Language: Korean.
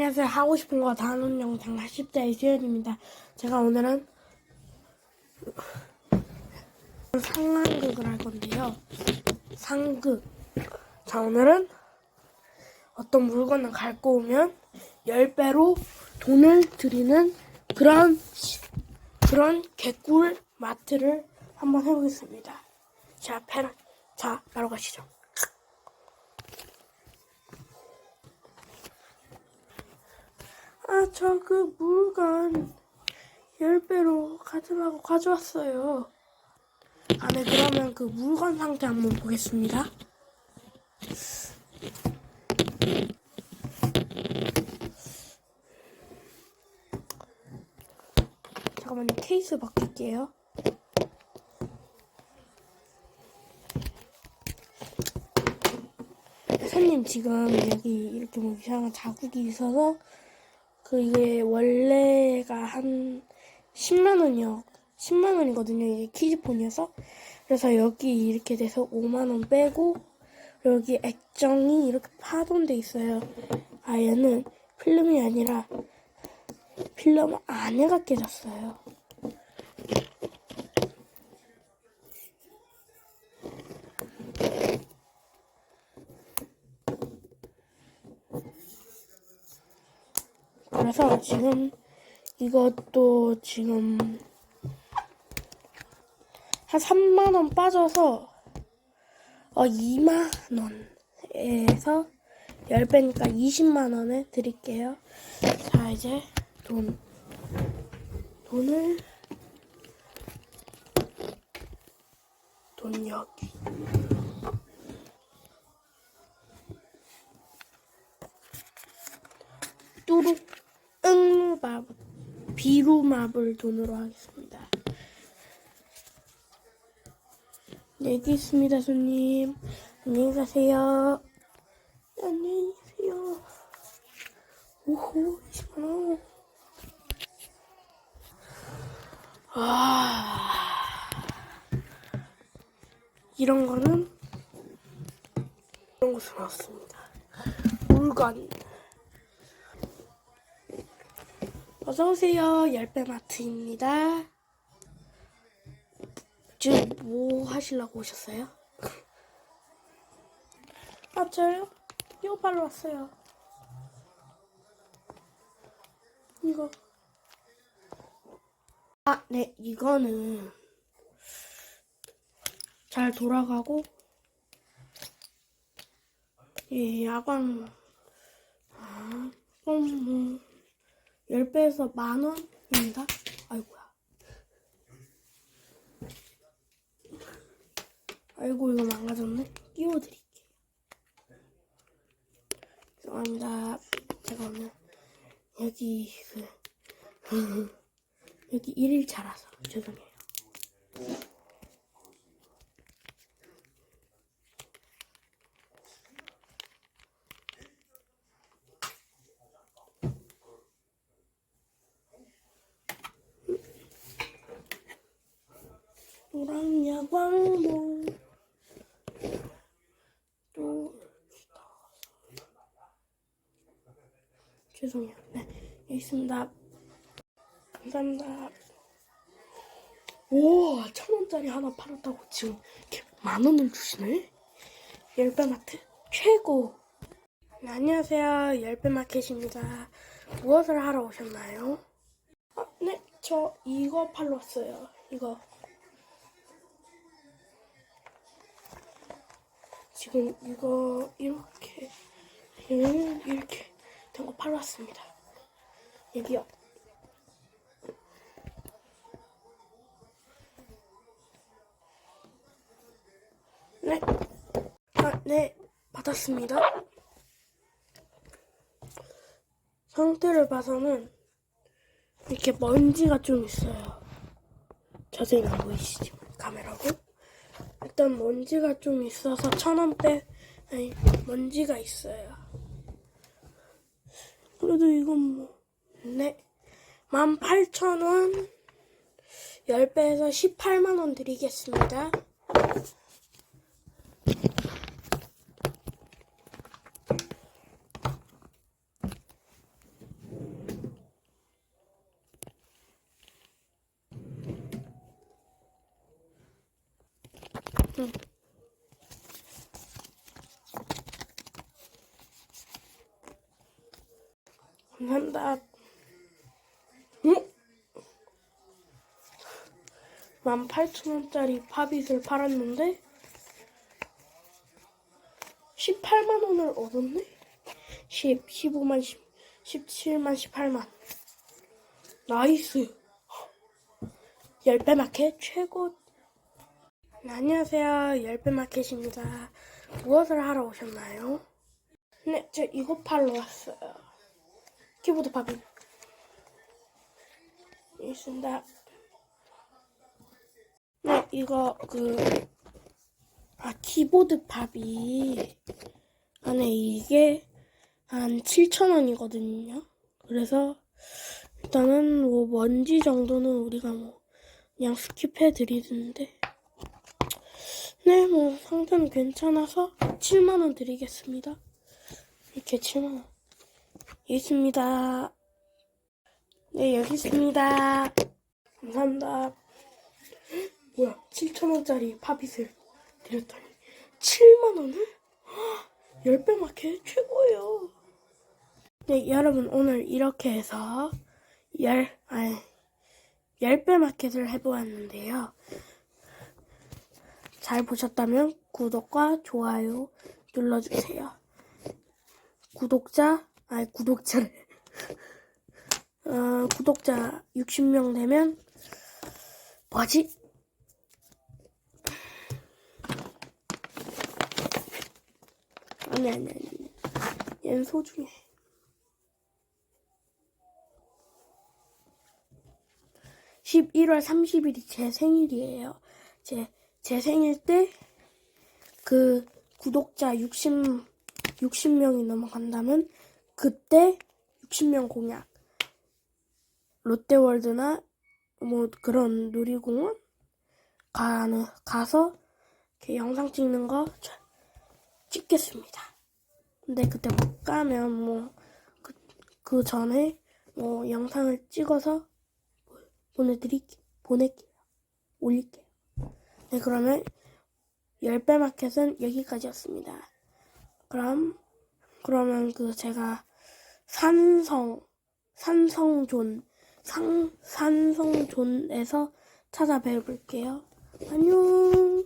안녕하세요. 하고 싶은 거다 하는 영상 10대 이수연입니다. 제가 오늘은 상황극을 할 건데요. 상극. 자, 오늘은 어떤 물건을 갖고 오면 10배로 돈을 드리는 그런, 그런 개꿀 마트를 한번 해보겠습니다. 자, 패라, 자, 바로 가시죠. 저 그 물건 10배로 가져라고 가져왔어요. 아, 네, 그러면 그 물건 상태 한번 보겠습니다. 잠깐만요, 케이스 바꿀게요. 손님 지금 여기 이렇게 뭐 이상한 자국이 있어서 그 이게 원래가 한 10만 원이요. 10만 원이거든요. 이게 키즈폰이어서. 그래서 여기 이렇게 돼서 5만 원 빼고 여기 액정이 이렇게 파손돼 있어요. 아 얘는 필름이 아니라 필름 안에가 깨졌어요. 그래서 지금 이것도 지금 한 3만 원 빠져서 어 2만 원에서 10배니까 20만 원에 드릴게요. 자, 이제 돈 돈을 돈 여기 뚜루 응루밥 비루밥을 돈으로 하겠습니다. 네, 여기 있습니다, 손님. 안녕히 가세요. 안녕히 계세요. 오호, 20만원. 아, 이런 거는 이런 곳으로 나왔습니다. 물건. 어서오세요. 열배마트입니다. 지금 뭐 하시려고 오셨어요? 아, 저요? 이거 발로 왔어요. 이거. 아, 네, 이거는 잘 돌아가고, 예, 야광, 아, 그럼 뭐, 10배에서 만 원입니다. 아이고야. 아이고, 이거 망가졌네. 끼워드릴게요. 죄송합니다. 제가 오늘 여기 그, 여기 일일 차라서 죄송해요. 광봉 또 죄송해요. 네, 여기 있습니다. 감사합니다. 오, 천 원짜리 하나 팔았다고 지금 이렇게 만 원을 주시네? 열배 마트 최고. 네, 안녕하세요. 열배 마켓입니다. 무엇을 하러 오셨나요? 아, 네, 저 이거 팔러 왔어요. 이거. 지금 이거 이렇게 음, 이렇게 된 거 팔러 왔습니다. 여기요. 네. 아, 네. 받았습니다. 상태를 봐서는 이렇게 먼지가 좀 있어요. 자세히 안 보이시죠? 카메라로. 일단 먼지가 좀 있어서 천 원대 아니 먼지가 있어요. 그래도 이건 뭐 네. 18,000원 10배에서 18만원 드리겠습니다. 응. 감사합니다. 응? 18,000원짜리 팝잇을 팔았는데 18만 원을 얻었네? 10, 15만, 10, 17만, 18만. 나이스. 10배 마켓 최고. 네, 안녕하세요. 10배 마켓입니다. 무엇을 하러 오셨나요? 네, 저 이거 팔러 왔어요. 키보드. 여기 있습니다. 네, 이거 그, 아, 키보드 팝이 안에 이게 한 7,000원이거든요. 그래서 일단은 뭐 먼지 정도는 우리가 뭐 그냥 스킵해 드리는데 네, 뭐 상태는 괜찮아서 7만 원 드리겠습니다. 이렇게 7만 원 있습니다. 네, 여기 있습니다. 감사합니다. 뭐야, 7,000원짜리 팝잇을 드렸더니 7만 원을? 10배 마켓 최고예요. 네, 여러분 오늘 이렇게 해서 10, 아니, 10배 마켓을 해보았는데요. 잘 보셨다면 구독과 좋아요 눌러주세요. 구독자, 아니, 구독자를. 어, 구독자 60명 되면 뭐지? 아니 아니 아니 얘는 소중해 (11월 30일이) 제 생일이에요 제, 제 생일 때 그 구독자 60 60명이 넘어간다면 그때 60명 공약 롯데월드나 뭐 그런 놀이공원 가는 가서 이렇게 영상 찍는 거 저- 찍겠습니다. 근데 그때 못 가면 뭐그 그 전에 뭐 영상을 찍어서 보내드리 보낼게요. 올릴게요. 네 그러면 10배 마켓은 여기까지였습니다. 그럼 그러면 그 제가 산성 산성존 상 산성존에서 찾아뵐게요. 안녕.